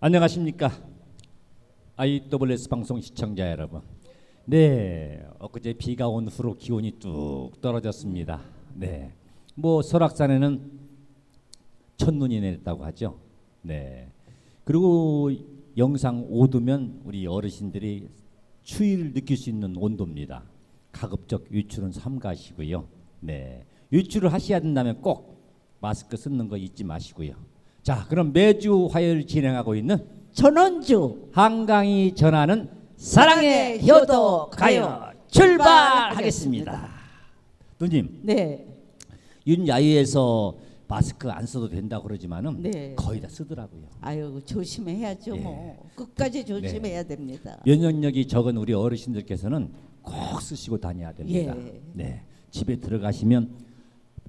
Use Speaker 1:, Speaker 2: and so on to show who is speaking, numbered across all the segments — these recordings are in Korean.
Speaker 1: 안녕하십니까 IWS 방송 시청자 여러분. 네, 엊그제 비가 온 후로 기온이 뚝 떨어졌습니다. 네, 뭐 설악산에는 첫눈이 내렸다고 하죠. 네, 그리고 영상 5도면 우리 어르신들이 추위를 느낄 수 있는 온도입니다. 가급적 외출은 삼가시고요. 네, 외출을 하셔야 된다면 꼭 마스크 쓰는 거 잊지 마시고요. 자, 그럼 매주 화요일 진행하고 있는
Speaker 2: 전원주
Speaker 1: 한강이 전하는 사랑의 효도 가요 출발하겠습니다. 누님,
Speaker 2: 네
Speaker 1: 윤야유에서 마스크 안 써도 된다고 그러지만은
Speaker 2: 네.
Speaker 1: 거의 다 쓰더라고요.
Speaker 2: 아유 조심해야죠
Speaker 1: 예.
Speaker 2: 뭐 끝까지 조심해야 됩니다.
Speaker 1: 면역력이 적은 우리 어르신들께서는 꼭 쓰시고 다녀야 됩니다.
Speaker 2: 예.
Speaker 1: 네. 집에 들어가시면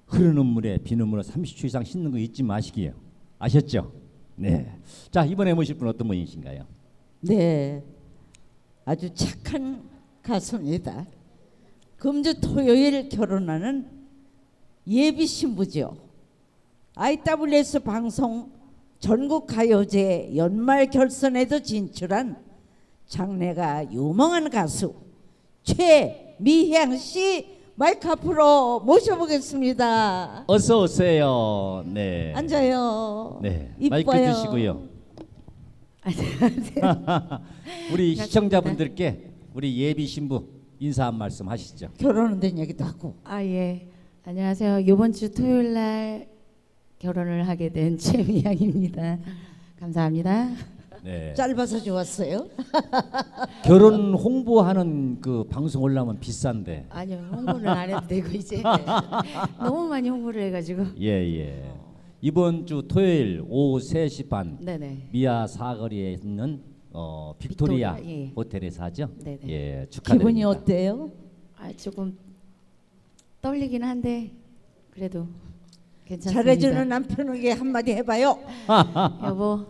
Speaker 1: 흐르는 물에 비눗물에 30초 이상 씻는 거 잊지 마시기요. 아셨죠? 네. 자, 이번에 모실 분 어떤 분이신가요?
Speaker 2: 네 아주 착한 가수입니다. 금주 토요일 결혼하는 예비 신부죠. IWS 방송 전국 가요제 연말 결선에도 진출한 장래가 유명한 가수 최미향 씨 마이크 앞으로 모셔보겠습니다.
Speaker 1: 어서 오세요. 네.
Speaker 2: 앉아요.
Speaker 1: 네.
Speaker 2: 이뻐요.
Speaker 1: 마이크 주시고요. 우리 시청자분들께 우리 예비 신부 인사 한 말씀 하시죠.
Speaker 2: 결혼은 된 얘기도 하고.
Speaker 3: 아 예. 안녕하세요. 이번 주 토요일 날 결혼을 하게 된 최미양입니다. 감사합니다.
Speaker 1: 네.
Speaker 2: 짧아서 좋았어요.
Speaker 1: 결혼 홍보하는 그 방송 올라면 비싼데.
Speaker 3: 아니요 홍보는 안 해도 되고 이제 너무 많이 홍보를 해가지고.
Speaker 1: 예, 예. 이번 주 토요일 오후 3시 반
Speaker 3: 네네.
Speaker 1: 미아 사거리에 있는 어, 빅토리아,
Speaker 3: 빅토리아, 예.
Speaker 1: 호텔에서 하죠.
Speaker 3: 네네.
Speaker 1: 예, 축하드립니다.
Speaker 2: 기분이 어때요?
Speaker 3: 아 조금 떨리긴 한데 그래도 괜찮습니다.
Speaker 2: 잘해주는 남편에게 한마디 해봐요.
Speaker 3: 여보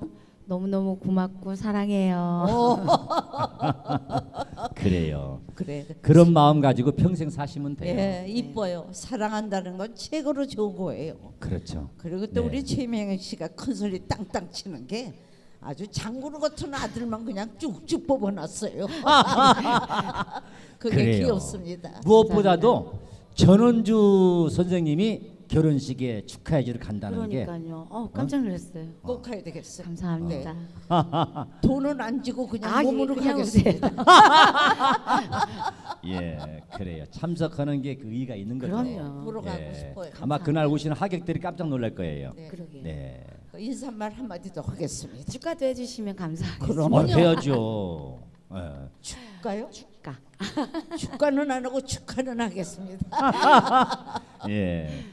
Speaker 3: 너무 너무 고맙고 사랑해요.
Speaker 1: 그래요.
Speaker 2: 그래.
Speaker 1: 그런 마음 가지고 평생 사시면 돼요.
Speaker 2: 예, 이뻐요. 사랑한다는 건 최고로 좋은 거예요.
Speaker 1: 그렇죠.
Speaker 2: 그리고 또
Speaker 1: 네.
Speaker 2: 우리 최명희 씨가 큰 소리 땅땅 치는 게 아주 장구르 같은 아들만 그냥 쭉쭉 뽑아놨어요. 그게
Speaker 1: 그래요.
Speaker 2: 귀엽습니다.
Speaker 1: 무엇보다도 전원주 선생님이 결혼식에 축하해 주러 간다는 게
Speaker 3: 그러니까요. 어 깜짝 놀랐어요.
Speaker 2: 꼭 가야 되겠어요.
Speaker 3: 감사합니다.
Speaker 2: 돈은 안 주고 그냥
Speaker 3: 아, 예,
Speaker 2: 몸으로
Speaker 3: 그냥
Speaker 2: 가겠습니다.
Speaker 1: 예, 그래요. 참석하는 게 그 의의가 있는 거죠.
Speaker 3: 그럼요.
Speaker 2: 보러 가고 싶어요.
Speaker 1: 아마 그날 오시는 하객들이 깜짝 놀랄 거예요.
Speaker 2: 네.
Speaker 3: 그러게.
Speaker 1: 네.
Speaker 2: 그 인사말 한마디 더 하겠습니다.
Speaker 3: 축하도 해주시면 감사하겠습니다.
Speaker 2: 그럼.
Speaker 1: 어. 해야죠. 예.
Speaker 2: 축가요?
Speaker 3: 축가.
Speaker 2: 축가는 안 하고 축하는 하겠습니다.
Speaker 1: 예.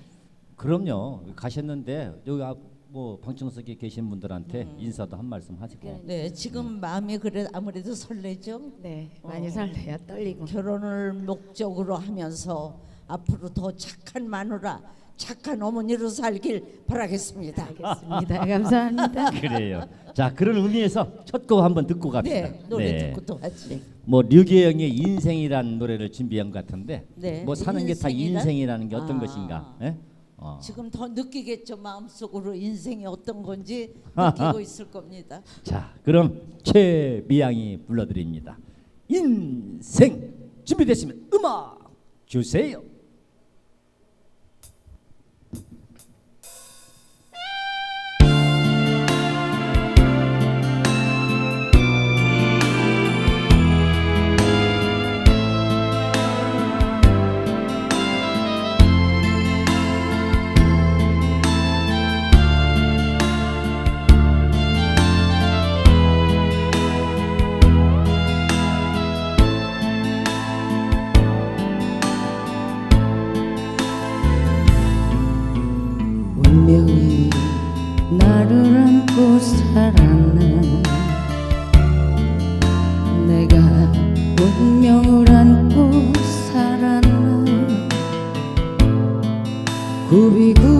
Speaker 1: 그럼요. 가셨는데 여기 앞, 뭐 방청석에 계신 분들한테
Speaker 2: 음.
Speaker 1: 인사도 한 말씀 하시고.
Speaker 2: 네, 지금 마음이 그래 아무래도 설레죠.
Speaker 3: 네, 많이
Speaker 2: 어.
Speaker 3: 설레요. 떨리고.
Speaker 2: 결혼을 목적으로 하면서 앞으로 더 착한 마누라, 착한 어머니로 살길 바라겠습니다.
Speaker 3: 알겠습니다. 감사합니다.
Speaker 1: 그래요. 자, 그런 의미에서 첫 곡 한번 듣고 갑시다.
Speaker 2: 네, 노래 듣고 또 하지.
Speaker 1: 뭐 류계영의 인생이라는 노래를 준비한 것 같은데
Speaker 2: 네,
Speaker 1: 뭐 사는 게 다
Speaker 2: 인생이란?
Speaker 1: 인생이라는 게 어떤
Speaker 2: 아.
Speaker 1: 것인가? 예? 어.
Speaker 2: 지금 더 느끼겠죠 마음속으로 인생이 어떤 건지 느끼고 있을 겁니다.
Speaker 1: 자, 그럼 최미양이 불러드립니다. 인생 준비됐으면 음악 주세요.
Speaker 3: 운명을 안고 살았네 굽이굽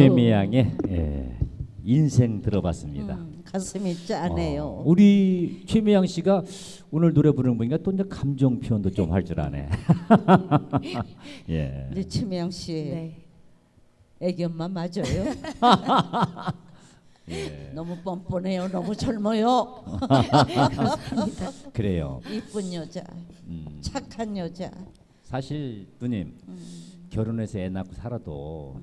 Speaker 1: 최미양의 예, 인생 들어봤습니다.
Speaker 2: 음, 가슴이 짠해요.
Speaker 1: 어, 우리 최미양 씨가 오늘 노래 부르는 보니까 또 이제 감정 표현도 좀 할 줄 아네. 예.
Speaker 2: 우리 최미양 씨
Speaker 3: 네.
Speaker 2: 애기 엄마 맞아요?
Speaker 1: 예.
Speaker 2: 너무 뻔뻔해요. 너무 젊어요.
Speaker 1: 그래요.
Speaker 2: 이쁜 여자,
Speaker 1: 음,
Speaker 2: 착한 여자.
Speaker 1: 사실 누님 결혼해서 애 낳고 살아도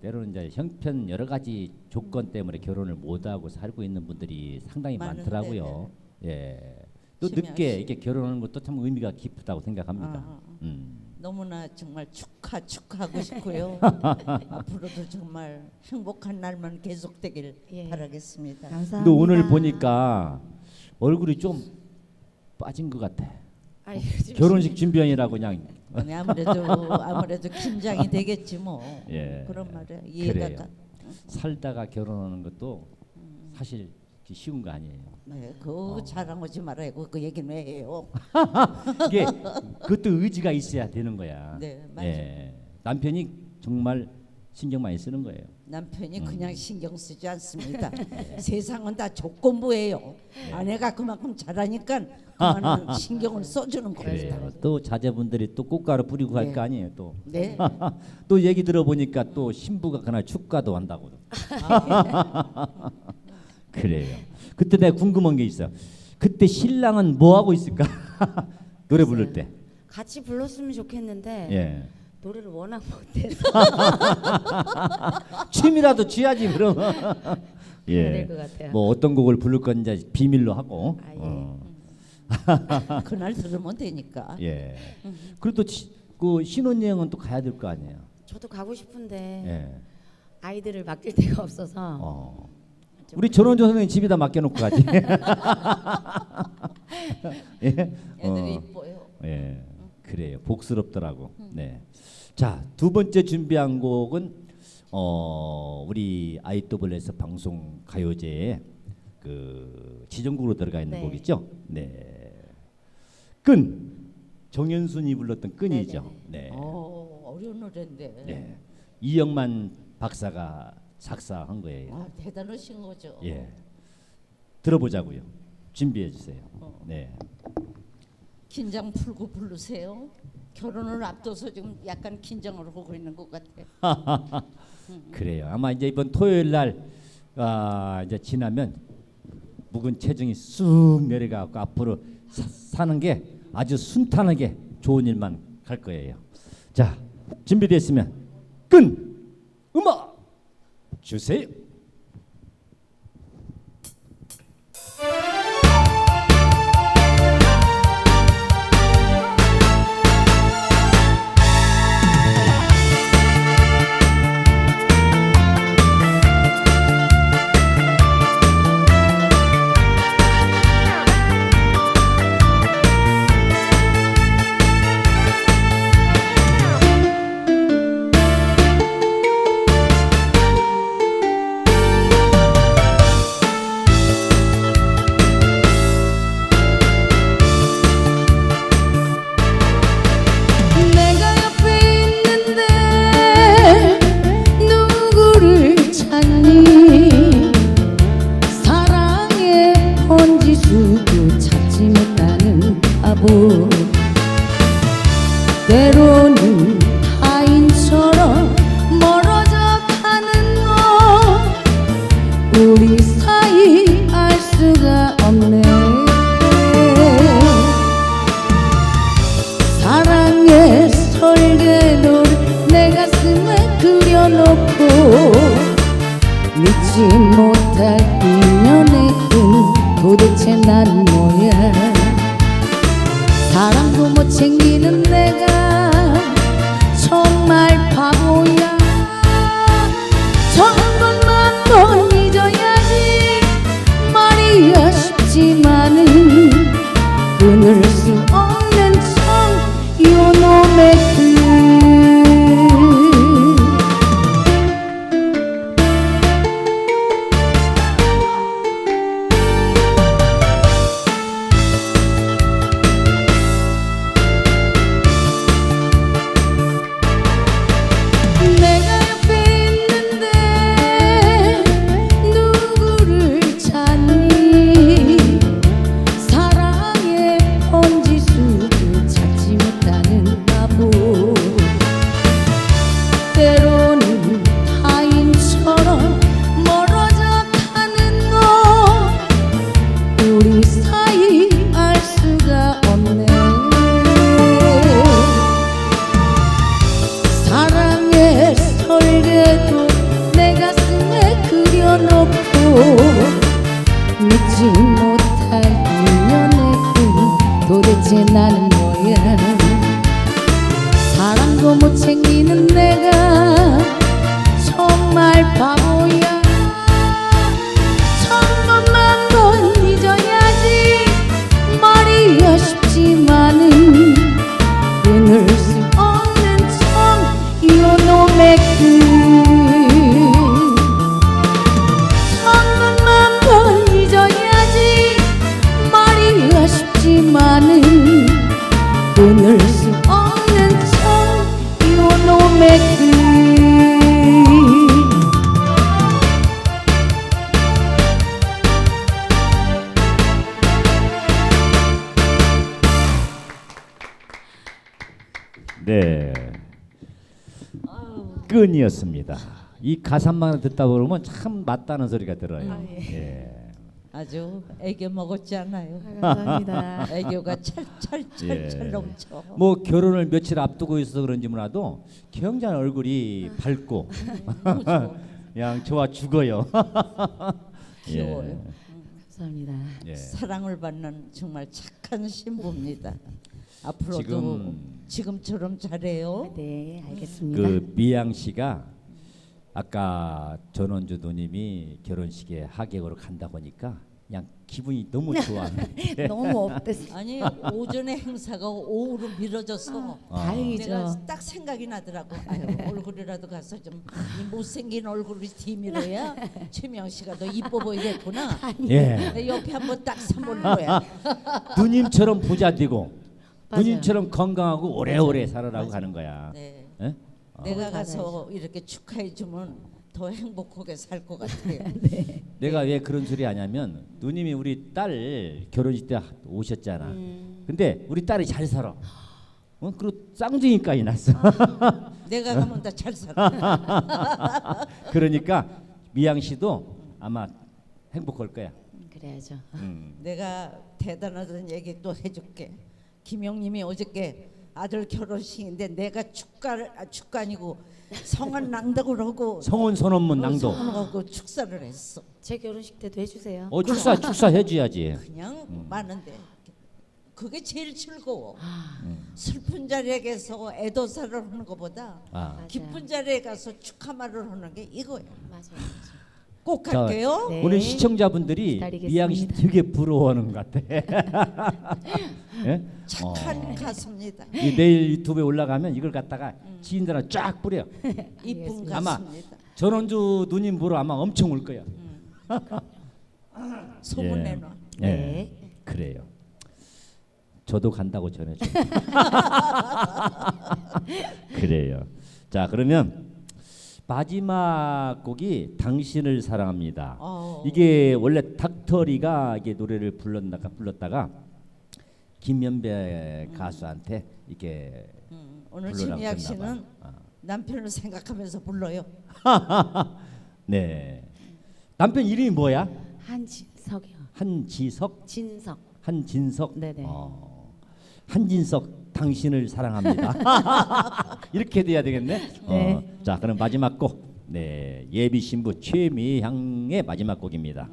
Speaker 1: 때로는 이제 형편 여러 가지 조건 때문에 결혼을 못 하고 살고 있는 분들이 상당히
Speaker 2: 많은데,
Speaker 1: 많더라고요. 예. 또 늦게
Speaker 2: 씨.
Speaker 1: 이렇게 결혼하는 것도 참 의미가 깊다고 생각합니다.
Speaker 2: 아.
Speaker 1: 음.
Speaker 2: 너무나 정말 축하 축하하고 싶고요. 앞으로도 정말 행복한 날만 계속되길
Speaker 3: 예.
Speaker 2: 바라겠습니다.
Speaker 3: 감사합니다.
Speaker 1: 근데 오늘 보니까 얼굴이 좀 빠진 것 같아.
Speaker 3: 아니,
Speaker 1: 결혼식 준비하느라고 그냥
Speaker 2: 아니, 아무래도 아무래도 긴장이 되겠지 뭐.
Speaker 1: 예.
Speaker 2: 그런 말이야. 이해가
Speaker 1: 그래요.
Speaker 2: 가.
Speaker 1: 살다가 결혼하는 것도 사실 그렇게 쉬운 거 아니에요.
Speaker 2: 네, 그
Speaker 1: 어.
Speaker 2: 자랑하지 말아요. 그 얘기는 왜 해요?
Speaker 1: 이게 그것도 의지가 있어야 되는 거야.
Speaker 2: 네, 맞아요.
Speaker 1: 예. 남편이 정말 신경 많이 쓰는 거예요.
Speaker 2: 남편이
Speaker 1: 음.
Speaker 2: 그냥 신경 쓰지 않습니다. 세상은 다 조건부예요. 아내가 그만큼 잘하니까 그만한 신경을 써주는 거예요.
Speaker 1: 그래요. 또 자제분들이 또 꽃가루 뿌리고 갈
Speaker 2: 네.
Speaker 1: 거 아니에요. 또.
Speaker 2: 네.
Speaker 1: 또 얘기 들어보니까 또 신부가 그날 축가도 한다고. 그래요. 그때 내가 궁금한 게 있어. 그때 신랑은 뭐 하고 있을까? 노래 부를 때.
Speaker 4: 같이 불렀으면 좋겠는데
Speaker 1: 예.
Speaker 4: 노래를 워낙 못해서
Speaker 1: 춤이라도 취하지 그럼. 예.
Speaker 4: 그럴 것 같아요.
Speaker 1: 뭐 어떤 곡을 부를 건지 비밀로 하고.
Speaker 4: 아, 예.
Speaker 1: 어.
Speaker 2: 그날 들으면 되니까.
Speaker 1: 예. 그리고 또 치- 그 신혼여행은 또 가야 될 거 아니에요.
Speaker 4: 저도 가고 싶은데
Speaker 1: 예.
Speaker 4: 아이들을 맡길 데가 없어서
Speaker 1: 어.
Speaker 4: 좀
Speaker 1: 우리 전원조 선생님 집에다 맡겨놓고 가지. 예.
Speaker 2: 애들이
Speaker 1: 어. 복스럽더라고. 네. 자, 두 번째 준비한 곡은 어, 우리 IWS 방송 가요제에 그 지정곡으로 들어가 있는
Speaker 4: 네.
Speaker 1: 곡이죠. 네. 끈 정연순이 불렀던 끈이죠. 네.
Speaker 2: 어, 어려운 노래인데.
Speaker 1: 네. 이영만 박사가 작사한 거예요.
Speaker 2: 아, 대단하신 거죠.
Speaker 1: 예. 들어보자고요. 준비해 주세요. 네.
Speaker 2: 긴장 풀고 부르세요. 결혼을 앞둬서 지금 약간 긴장을 하고 있는 것 같아.
Speaker 1: 그래요. 아마 이제 이번 토요일 날 아, 이제 지나면 묵은 체중이 쑥 내려가고 앞으로 사, 사는 게 아주 순탄하게 좋은 일만 갈 거예요. 자, 준비됐으면 끈 음악
Speaker 3: 주세요. 요
Speaker 1: 끈이었습니다. 이 가사만 듣다 보면 참 맞다는 소리가 들어요. 예.
Speaker 2: 아주 애교 먹었지 않아요.
Speaker 4: 감사합니다.
Speaker 2: 애교가 찰찰찰찰
Speaker 1: 예.
Speaker 2: 넘쳐.
Speaker 1: 뭐 결혼을 며칠 앞두고 있어서 그런지 몰라도 굉장히 얼굴이 밝고
Speaker 2: 좋아
Speaker 1: 죽어요.
Speaker 2: 귀여워요.
Speaker 4: 감사합니다.
Speaker 1: 예. 예.
Speaker 2: 사랑을 받는 정말 착한 신부입니다. 앞으로도
Speaker 1: 지금-
Speaker 2: 지금처럼 잘해요.
Speaker 4: 네, 알겠습니다.
Speaker 1: 그 미양 씨가 아까 전원주 누님이 결혼식에 하객으로 간다고 하니까 그냥 기분이 너무 좋아.
Speaker 4: 너무 업됐어.
Speaker 2: 아니 오전에 행사가 오후로 미뤄져서
Speaker 1: 아.
Speaker 4: 다행이죠.
Speaker 2: 내가 딱 생각이 나더라고. 아유 얼굴이라도 가서 좀이 못생긴 얼굴을 뒤밀어야 최명 씨가 더 이뻐 보이겠구나.
Speaker 1: 예.
Speaker 2: 내 옆에 한번 딱 선보는 거야.
Speaker 1: 누님처럼 부자 되고
Speaker 3: 맞아요.
Speaker 1: 누님처럼 건강하고 오래오래 살아라고 가는 거야.
Speaker 2: 네.
Speaker 1: 예?
Speaker 2: 내가 가서 이렇게 축하해 주면 더 행복하게 살 것 같아요.
Speaker 1: 내가 왜 그런 소리 하냐면 누님이 우리 딸 결혼식 때 오셨잖아. 근데 우리 딸이 잘 살아. 어? 그리고 쌍둥이까지 났어.
Speaker 2: 내가 가면 다 잘 살아.
Speaker 1: 그러니까 미양 씨도 아마 행복할 거야.
Speaker 3: 음, 그래야죠.
Speaker 1: 음.
Speaker 2: 내가 대단하다는 얘기 또 해줄게. 김영님이 어저께 아들 결혼식인데 내가 축가를 아, 축가 아니고 성한 낭독을 하고
Speaker 1: 성원 선언문 낭독.
Speaker 2: 하고 축사를 했어.
Speaker 3: 제 결혼식 때도 해주세요.
Speaker 1: 어 축사 축사 해줘야지.
Speaker 2: 그냥 많은데 그게 제일 즐거워.
Speaker 3: 아.
Speaker 2: 슬픈 자리에 가서 애도사를 하는 것보다
Speaker 1: 아.
Speaker 3: 맞아요.
Speaker 2: 기쁜 자리에 가서 축하 말을 하는 게 이거야.
Speaker 3: 맞아요. 맞아요.
Speaker 2: 꼭
Speaker 1: 자,
Speaker 2: 할게요.
Speaker 3: 네.
Speaker 1: 오늘 시청자분들이
Speaker 3: 기다리겠습니다.
Speaker 1: 미양 씨 되게 부러워하는 것 같아. 예?
Speaker 2: 착한
Speaker 1: 어.
Speaker 2: 가수입니다.
Speaker 1: 이 내일 유튜브에 올라가면 이걸 갖다가 지인들한테 쫙 뿌려.
Speaker 2: 이쁜
Speaker 1: 아마
Speaker 2: 가수입니다.
Speaker 1: 전원주 누님 보러 아마 엄청 올 거야.
Speaker 2: 소문
Speaker 1: 예.
Speaker 2: 내놔.
Speaker 1: 예.
Speaker 3: 네.
Speaker 1: 그래요. 저도 간다고 전해줘. 그래요. 자 그러면 마지막 곡이 당신을 사랑합니다.
Speaker 2: 어.
Speaker 1: 이게 원래 닥터리가 이게 노래를 불렀다가 불렀다가 김연배 가수한테 이게
Speaker 2: 음, 오늘
Speaker 1: 불러라고
Speaker 2: 김미학
Speaker 1: 했나
Speaker 2: 씨는
Speaker 1: 봐.
Speaker 2: 남편을 생각하면서 불러요.
Speaker 1: 네. 남편 이름이 뭐야?
Speaker 3: 한진석이요.
Speaker 1: 한지석,
Speaker 3: 진석.
Speaker 1: 한진석.
Speaker 3: 네네.
Speaker 1: 어, 한진석 당신을 사랑합니다. 이렇게 돼야 되겠네.
Speaker 3: 네.
Speaker 1: 어, 자, 그럼 마지막 곡. 네, 예비 신부 최미향의 마지막 곡입니다.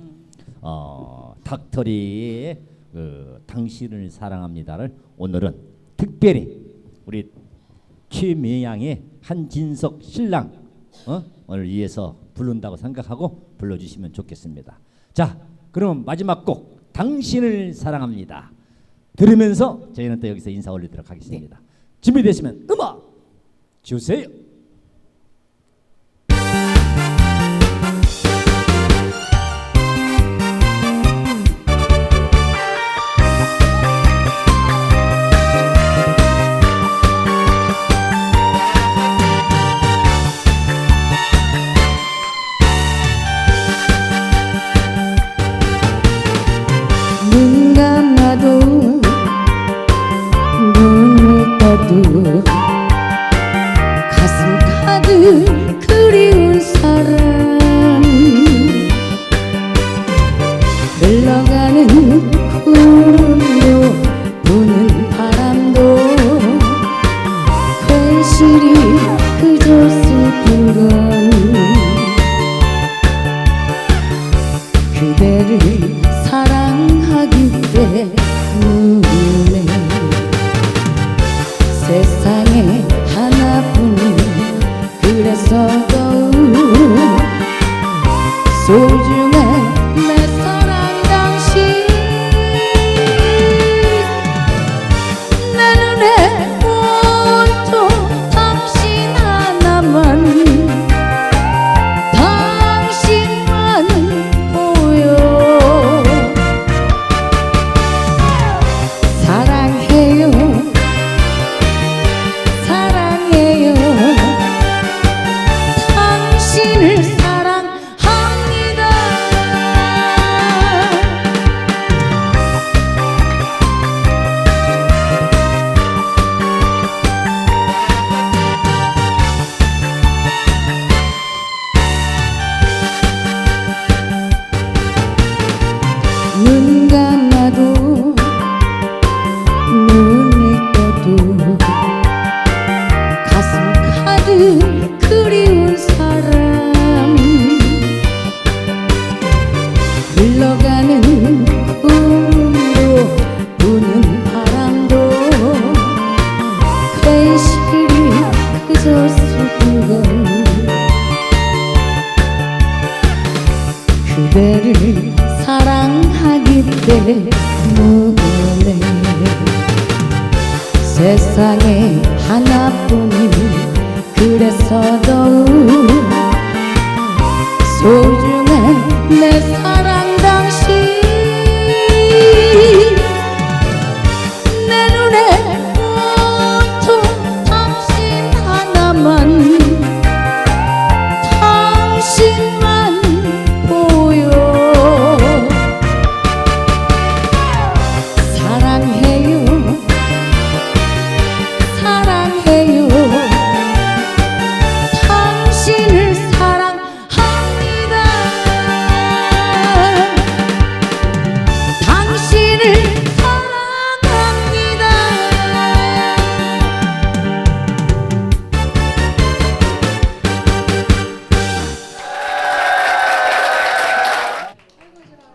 Speaker 1: 어, 닥터리의 그 당신을 사랑합니다를 오늘은 특별히 우리 최미향의 한진석 신랑 어? 오늘 위해서 부른다고 생각하고 불러주시면 좋겠습니다. 자, 그럼 마지막 곡 당신을 사랑합니다. 들으면서 저희는 또 여기서 인사 올리도록 하겠습니다. 준비되시면 음악 주세요.